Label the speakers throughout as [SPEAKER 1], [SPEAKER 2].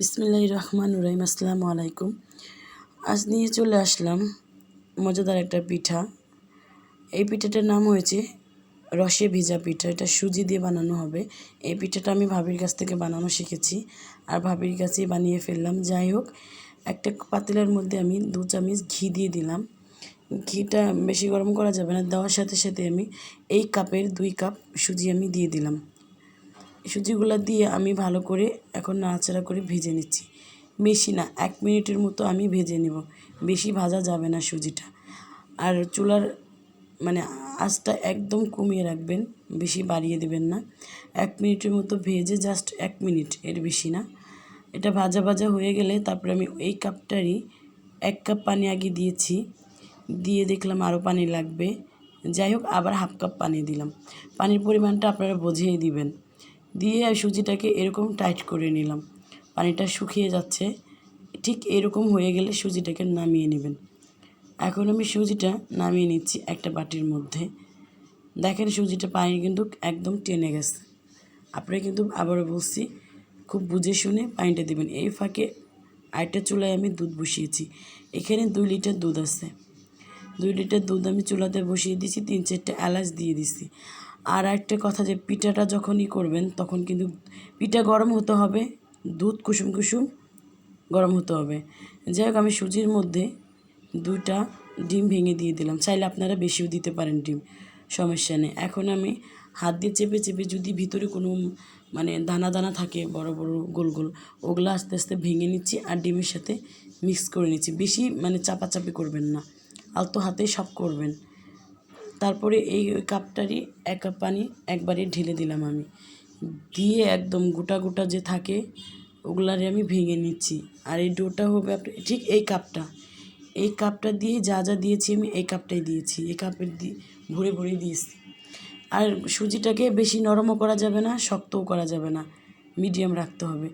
[SPEAKER 1] বিসমিল্লাহ রহমান রহিম, আসসালামু আলাইকুম। আজ নিয়ে চলে আসলাম মজাদার একটা পিঠা। এই পিঠাটার নাম হয়েছে রসে ভিজা পিঠা। এটা সুজি দিয়ে বানানো হবে। এই পিঠাটা আমি ভাবির কাছ থেকে বানানো শিখেছি আর ভাবির কাছেই বানিয়ে ফেললাম। যাই হোক, একটা পাতিলার মধ্যে আমি দু চামচ ঘি দিয়ে দিলাম। ঘিটা বেশি গরম করা যাবে না। দেওয়ার সাথে সাথে আমি এই কাপের দুই কাপ সুজি আমি দিয়ে দিলাম। সুজিগুলো দিয়ে আমি ভালো করে এখন নাড়াচাড়া করে ভেজে নিচ্ছি। বেশি না, এক মিনিটের মতো আমি ভেজে নেব। বেশি ভাজা যাবে না সুজিটা। আর চুলার মানে আঁচটা একদম কমিয়ে রাখবেন, বেশি বাড়িয়ে দেবেন না। এক মিনিটের মতো ভেজে জাস্ট এক মিনিট, এর বেশি না। এটা ভাজা ভাজা হয়ে গেলে তারপরে আমি এই কাপটারই এক কাপ পানি আগে দিয়েছি। দিয়ে দেখলাম আরও পানি লাগবে। যাই হোক, আবার হাফ কাপ পানি দিলাম। পানির পরিমাণটা আপনারা বুঝিয়ে দিবেন। দিয়ে সুজিটাকে এরকম টাইট করে নিলাম। পানিটা শুকিয়ে যাচ্ছে। ঠিক এরকম হয়ে গেলে সুজিটাকে নামিয়ে নেবেন। এখন আমি সুজিটা নামিয়ে নিচ্ছি একটা বাটির মধ্যে। দেখেন সুজিটা পানি কিন্তু একদম টেনে গেছে। আপনারা কিন্তু আবারও বলছি, খুব বুঝে শুনে পানিটা দেবেন। এই ফাঁকে আরেকটা চুলায় আমি দুধ বসিয়েছি। এখানে দুই লিটার দুধ আছে। দুই লিটার দুধ আমি চুলাতে বসিয়ে দিয়েছি, তিন চারটে এলাচ দিয়ে দিছি আর একটা কথা যে পিঠাটা যখনই করবেন, তখন কিন্তু পিঠা গরম হতে হবে, দুধ কুসুম কুসুম গরম হতে হবে। যাই হোক আমি সুজির মধ্যে দুইটা ডিম ভেঙে দিয়ে দিলাম। চাইলে আপনারা বেশিও দিতে পারেন ডিম, সমস্যা নেই। এখন আমি হাত দিয়ে চেপে চেপে যদি ভিতরে কোনো মানে দানা দানা থাকে, বড় বড় গোল গোল, ওগুলো আস্তে আস্তে ভেঙে নিচ্ছি আর ডিমের সাথে মিক্স করে নিচ্ছি। বেশি মানে চাপাচাপি করবেন না, আলতো হাতেই সব করবেন। তারপরে এই কাপটারই এক কাপ পানি একবারে ঢেলে দিলাম আমি। দিয়ে একদম গোটা গোটা যে থাকে, ওগুলারে আমি ভেঙে নিচ্ছি। আর এই ডোটা হবে ঠিক এই কাপটা। এই কাপটা দিয়ে যা যা দিয়েছি আমি এই কাপটাই দিয়েছি। এই কাপের দিয়ে ভরে ভরে দিয়েছি। আর সুজিটাকে বেশি নরমও করা যাবে না, শক্তও করা যাবে না। মিডিয়াম রাখতে হবে।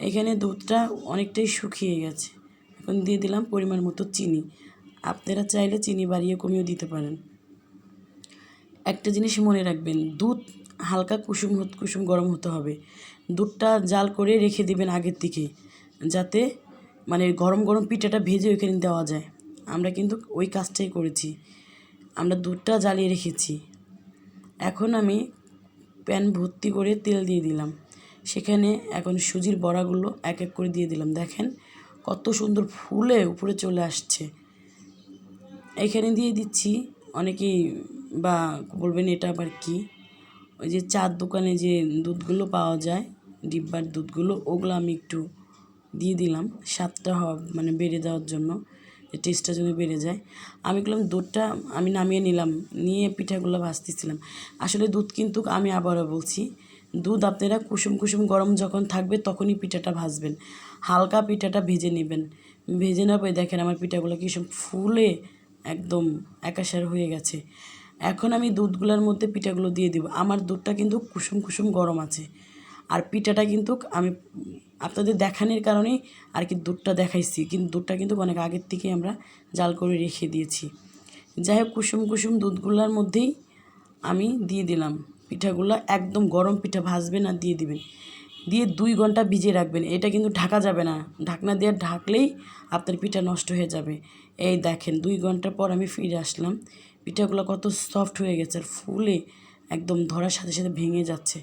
[SPEAKER 1] এখানে দুধটা অনেকটাই শুকিয়ে গেছে। এখন দিয়ে দিলাম পরিমাণ মতো চিনি। আপনারা চাইলে চিনি বাড়িয়ে কমিয়েও দিতে পারেন। একটা জিনিস মনে রাখবেন, দুধ হালকা কুসুম কুসুম গরম হতে হবে। দুধটা জাল করে রেখে দিবেন আগের থেকে যাতে মানে গরম গরম পিঠাটা ভেজে ওইখানে দেওয়া যায়। আমরা কিন্তু ওই কাজটাই করেছি। আমরা দুধটা জ্বালিয়ে রেখেছি। এখন আমি প্যান ভর্তি করে তেল দিয়ে দিলাম। সেখানে এখন সুজির বড়াগুলো এক এক করে দিয়ে দিলাম। দেখেন কত সুন্দর ফুলে উপরে চলে আসছে। এখানে দিয়ে দিচ্ছি অনেকেই বা বলবেন এটা আবার কি? ওই যে চার দোকানে যে দুধগুলো পাওয়া যায়, ডিব্বার দুধগুলো, ওগুলো আমি একটু দিয়ে দিলাম। স্বাদটা হওয়া মানে বেড়ে যাওয়ার জন্য টেস্টটা যদি বেড়ে যায়। আমি বললাম, দুধটা আমি নামিয়ে নিলাম, নিয়ে পিঠাগুলো ভাজতেছিলাম। আসলে দুধ কিন্তু আমি আবারও বলছি, দুধ আপনারা কুসুম কুসুম গরম যখন থাকবে তখনই পিঠাটা ভাজবেন। হালকা পিঠাটা ভেজে নেবেন। ভেজে নেওয়ার পরে দেখেন আমার পিঠাগুলো কি সব ফুলে একদম একাশার হয়ে গেছে। এখন আমি দুধগুলোর মধ্যে পিঠাগুলো দিয়ে দিব। আমার দুধটা কিন্তু কুসুম কুসুম গরম আছে। আর পিঠাটা কিন্তু আমি আপনাদের দেখানোর কারণেই আর কি দুধটা দেখাইছি। কিন্তু দুধটা কিন্তু অনেক আগের থেকে আমরা জাল করে রেখে দিয়েছি। যাই হোক, কুসুম কুসুম দুধগুলোর মধ্যেই আমি দিয়ে দিলাম। পিঠাগুলো একদম গরম পিঠা ভাজবেন আর দিয়ে দিবেন। দিয়ে দুই ঘণ্টা ভিজিয়ে রাখবেন। এটা কিন্তু ঢাকা যাবে না। ঢাকনা দিয়ে ঢাকলেই আপনার পিঠা নষ্ট হয়ে যাবে। এই দেখেন, দুই ঘণ্টা পর আমি ফিরে আসলাম। পিঠাগুলো কত সফট হয়ে গেছে আর ফুলে একদম ধরার সাথে সাথে ভেঙে যাচ্ছে।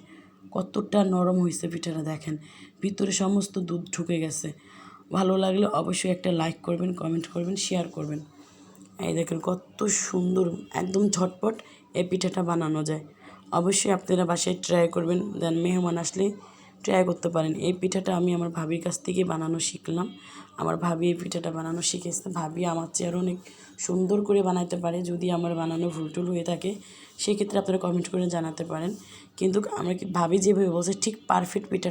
[SPEAKER 1] কতটা নরম হয়েছে পিঠাটা দেখেন। ভিতরে সমস্ত দুধ ঢুকে গেছে। ভালো লাগলে অবশ্যই একটা লাইক করবেন কমেন্ট করবেন শেয়ার করবেন। এই দেখেন কত সুন্দর, একদম ঝটপট এই পিঠাটা বানানো যায়। অবশ্যই আপনারা বাসায় ট্রাই করবেন। দেন মেহমান আসলে ট্রাই করতে পারেন। এই পিঠাটা আমি আমার ভাবির কাছ থেকে বানানো শিখলাম। আমার ভাবি এই পিঠাটা বানানো শিখেছে। ভাবি আমার চেয়ে আরও অনেক সুন্দর করে বানাতে পারে। যদি আমার বানানো ভুলটুল হয়ে থাকে, সেক্ষেত্রে আপনারা কমেন্ট করে জানাতে পারেন। কিন্তু আমরা কি ভাবি যেভাবে বলছে, ঠিক পারফেক্ট পিঠা